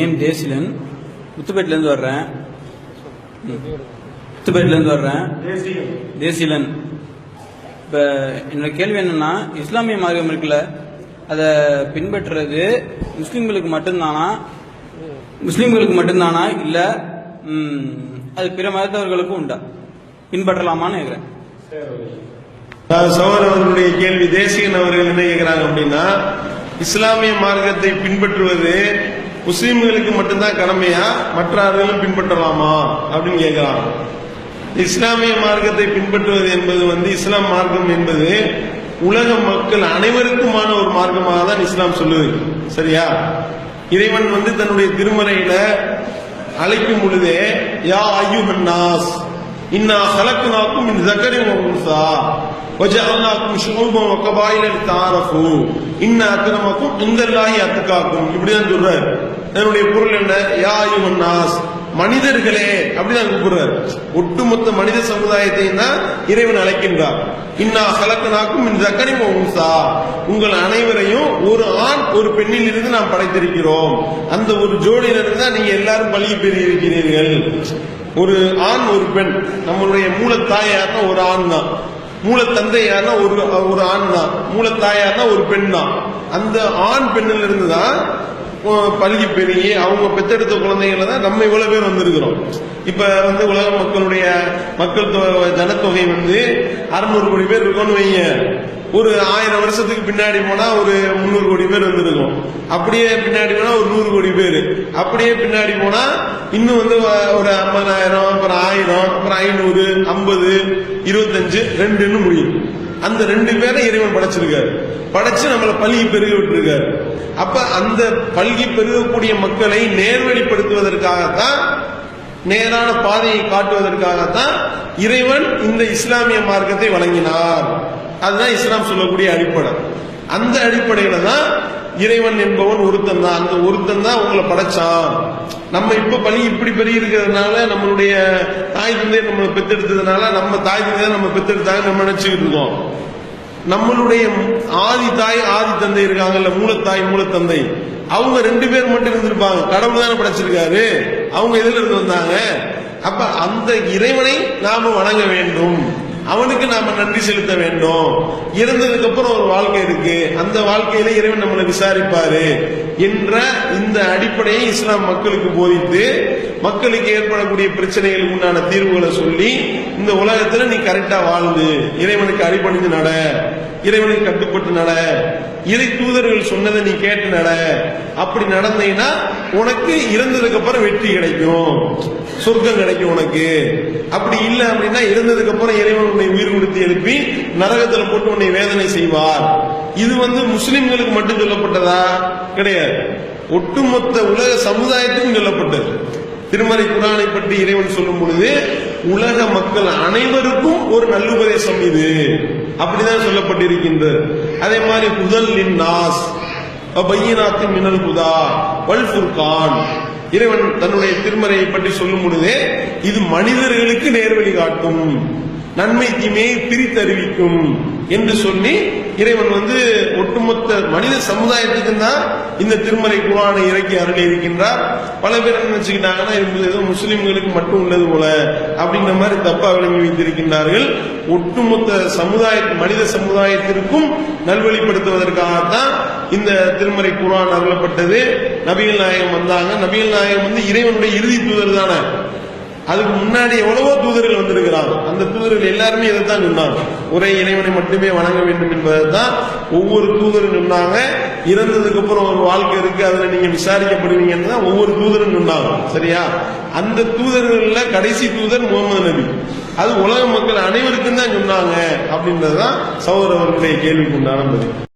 Name தேசிலன் முத்துப்பேட்டிலேருந்து வர்றேன். முத்துப்பேட்டிலேருந்து வர்றேன். தேசிலன் இப்போ என்னோட கேள்வி என்னன்னா இஸ்லாமிய மார்க்கம் இருக்குல்ல அதை பின்பற்றுறது முஸ்லீம்களுக்கு மட்டும்தானா? முஸ்லீம்களுக்கு மட்டும்தானா? இல்லை அது பிற மதத்தவர்களுக்கும் உண்டா? பின்பற்றலாமான்னு கேட்குறேன் சௌர் அவர்களுடைய கேள்வி தேசியன் அவர்கள் என்ன கேட்கிறாங்க அப்படின்னா இஸ்லாமிய மார்க்கத்தை பின்பற்றுவது முஸ்லீம்களுக்கு மட்டும்தான் கடமையா? ஆறுகளும் பின்பற்றலாமா? அப்படின்னு கேட்கிறாங்க இஸ்லாமிய மார்க்கத்தை பின்பற்றுவது என்பது வந்து இஸ்லாம் மார்க்கம் என்பது உலக மக்கள் அனைவருக்குமான ஒரு மார்க்கமாக தான் இஸ்லாம் சொல்லுது. சரியா? இறைவன் வந்து தன்னுடைய திருமறையில அழைக்கும் பொழுதே யா ஐயுஹன் நாஸ் இன்னா சலக்கு நாக்கும் இந்த சக்கரை வஜஅல்னாக்கும் ஷுஊபன் வ கபாயில லிதாரஃபு இன்ன அக்ரமக்கும் இந்தல்லாஹி இப்படி இப்படிதான் சொல்றார். என்னுடைய பொருள் என்ன? யா ஐயுஹன் நாஸ். மனிதர்களே அப்படிதான் கூப்பிடுறாரு ஒட்டுமொத்த மனித சமுதாயத்தையும் தான் இறைவன் அழைக்கின்றார். இன்னா கலக்கனாக்கும் இந்த கனிம உன்சா உங்கள் அனைவரையும் ஒரு ஆண் ஒரு பெண்ணில் இருந்து நாம் படைத்திருக்கிறோம். அந்த ஒரு ஜோடியிலிருந்து தான் நீங்க எல்லாரும் பழகி பெறியிருக்கிறீர்கள் ஒரு ஆண் ஒரு பெண். நம்மளுடைய மூல தாயார்னா ஒரு ஆண் தான். மூல தந்தை ஒரு ஒரு ஆண் தான் மூல தாயார்னா ஒரு பெண் தான் அந்த ஆண் பெண்ணில் இருந்து தான் பல்கி பெருகி அவங்க பெத்தெடுத்த குழந்தைகள தான் நம்ம இவ்வளவு பேர் வந்திருக்கிறோம். இப்ப வந்து உலக மக்களுடைய மக்கள் தொகை ஜனத்தொகை வந்து அறுநூறு கோடி பேர் இருக்கோம்னு வைங்க. ஒரு ஆயிரம் வருஷத்துக்கு பின்னாடி போனா ஒரு முந்நூறு கோடி பேர் வந்திருக்கும். அப்படியே பின்னாடி போனா ஒரு நூறு கோடி பேர். அப்படியே பின்னாடி போனா இன்னும் வந்து ஒரு ஐம்பதாயிரம் அப்புறம் ஆயிரம் அப்புறம் ஐநூறு ஐம்பது இருபத்தஞ்சு ரெண்டுன்னு முடியும். அந்த ரெண்டு பேரை இறைவன் படைச்சிருக்காரு. படைச்சு நம்மளை பல்கி பெருக விட்டுருக்காரு. அப்ப அந்த பல்கி பெருகக்கூடிய மக்களை நேர்வழிப்படுத்துவதற்காகத்தான் நேரான பாதையை காட்டுவதற்காகத்தான் இறைவன் இந்த இஸ்லாமிய மார்க்கத்தை வழங்கினார். அதுதான் இஸ்லாம் சொல்லக்கூடிய அடிப்படை. அந்த அடிப்படையில தான் இறைவன் என்பவன் ஒருத்தன் தான். அந்த ஒருத்தன் தான் உங்களை படைச்சான். நம்ம இப்ப பணி இப்படி பெரிய இருக்கிறதுனால நம்மளுடைய தாய் தந்தை நம்மளை பெத்தெடுத்ததுனால நம்ம தாய் தந்தை நம்ம பெத்தெடுத்தாங்க நம்ம நினைச்சுக்கிட்டு இருக்கோம். நம்மளுடைய ஆதி தாய் ஆதி தந்தை இருக்காங்கல்ல மூலத்தாய் மூலத்தந்தை. அவங்க ரெண்டு பேர் மட்டும் இருந்திருப்பாங்க. கடவுள் தானே படைச்சிருக்காரு. அவங்க எதுல இருந்து வந்தாங்க? அப்ப அந்த இறைவனை நாம வணங்க வேண்டும். அவனுக்கு நாம நன்றி செலுத்த வேண்டும். இறந்ததுக்கு அப்புறம் ஒரு வாழ்க்கை இருக்கு. அந்த வாழ்க்கையில இறைவன் நம்மளை விசாரிப்பாரு என்ற இந்த அடிப்படையை இஸ்லாம் மக்களுக்கு போதித்து மக்களுக்கு ஏற்படக்கூடிய பிரச்சனைகளுக்கு உண்டான தீர்வுகளை சொல்லி இந்த உலகத்துல நீ கரெக்டா வாழ்ந்து இறைவனுக்கு அடிபணிந்து நட இறைவனுக்கு கட்டுப்பட்டு நட இறை தூதர்கள் சொன்னதை நீ கேட்டு நட அப்படி நடந்தீங்கன்னா உனக்கு இறந்ததுக்கு அப்புறம் வெற்றி கிடைக்கும். சொர்க்கம் கிடைக்கும் உனக்கு. அப்படி இல்ல அப்படின்னா இறந்ததுக்கு அப்புறம் இறைவன் உன்னை உயிர் கொடுத்து எழுப்பி நரகத்துல போட்டு உன்னை வேதனை செய்வார். இது வந்து முஸ்லிம்களுக்கு மட்டும் சொல்லப்பட்டதா? கிடையாது. ஒட்டுமொத்த உலக சமுதாயத்துக்கும் சொல்லப்பட்டது. திருமறை குரானை பற்றி இறைவன் சொல்லும் பொழுது உலக மக்கள் அனைவருக்கும் ஒரு நல்லுபதேசம் இது. அப்படிதான் சொல்லப்பட்டிருக்கின்றது. அதே மாதிரி புதல் நாஸ் பையனாத்தின் மினல் குதா வல் ஃபுர்கான். இறைவன் தன்னுடைய திருமறையை பற்றி சொல்லும் பொழுதே இது மனிதர்களுக்கு நேர்வழி காட்டும் நன்மை தீமையை பிரித்தறிவிக்கும் என்று சொல்லி இறைவன் வந்து ஒட்டுமொத்த மனித சமுதாயத்துக்கு தான் இந்த திருமறை குரானை இறக்கி அருளி இருக்கின்றார். பல பேர் நினைச்சுக்கிட்டாங்கன்னா ஏதோ முஸ்லிம்களுக்கு மட்டும் உள்ளது போல அப்படிங்கிற மாதிரி தப்பா விளங்கி வைத்திருக்கின்றார்கள். ஒட்டுமொத்த சமுதாய மனித சமுதாயத்திற்கும் நல்வழிப்படுத்துவதற்காகத்தான் இந்த திருமறை குரான் அருளப்பட்டது. நபிகள் நாயகம் வந்தாங்க. நபிகள் நாயகம் வந்து இறைவனுடைய இறுதி தூதர் தானே. அதுக்கு முன்னாடி எவ்வளவோ தூதர்கள் வந்திருக்கிறாங்க. அந்த தூதர்கள் எல்லாருமே இதை தான் சொன்னாங்க. ஒரே இறைவனை மட்டுமே வணங்க வேண்டும் என்பதை தான் ஒவ்வொரு தூதரும் சொன்னாங்க. இறந்ததுக்கு அப்புறம் ஒரு வாழ்க்கை இருக்கு. அதுல நீங்க விசாரிக்கப்படுவீங்கன்னு தான் ஒவ்வொரு தூதரும் சொன்னாங்க. சரியா? அந்த தூதர்கள்ல கடைசி தூதர் முகமது நபி. அது உலக மக்கள் அனைவருக்கும் தான் சொன்னாங்க அப்படின்றதுதான் சௌரவர்களுடைய கேள்விக்கு உண்டான பதில்.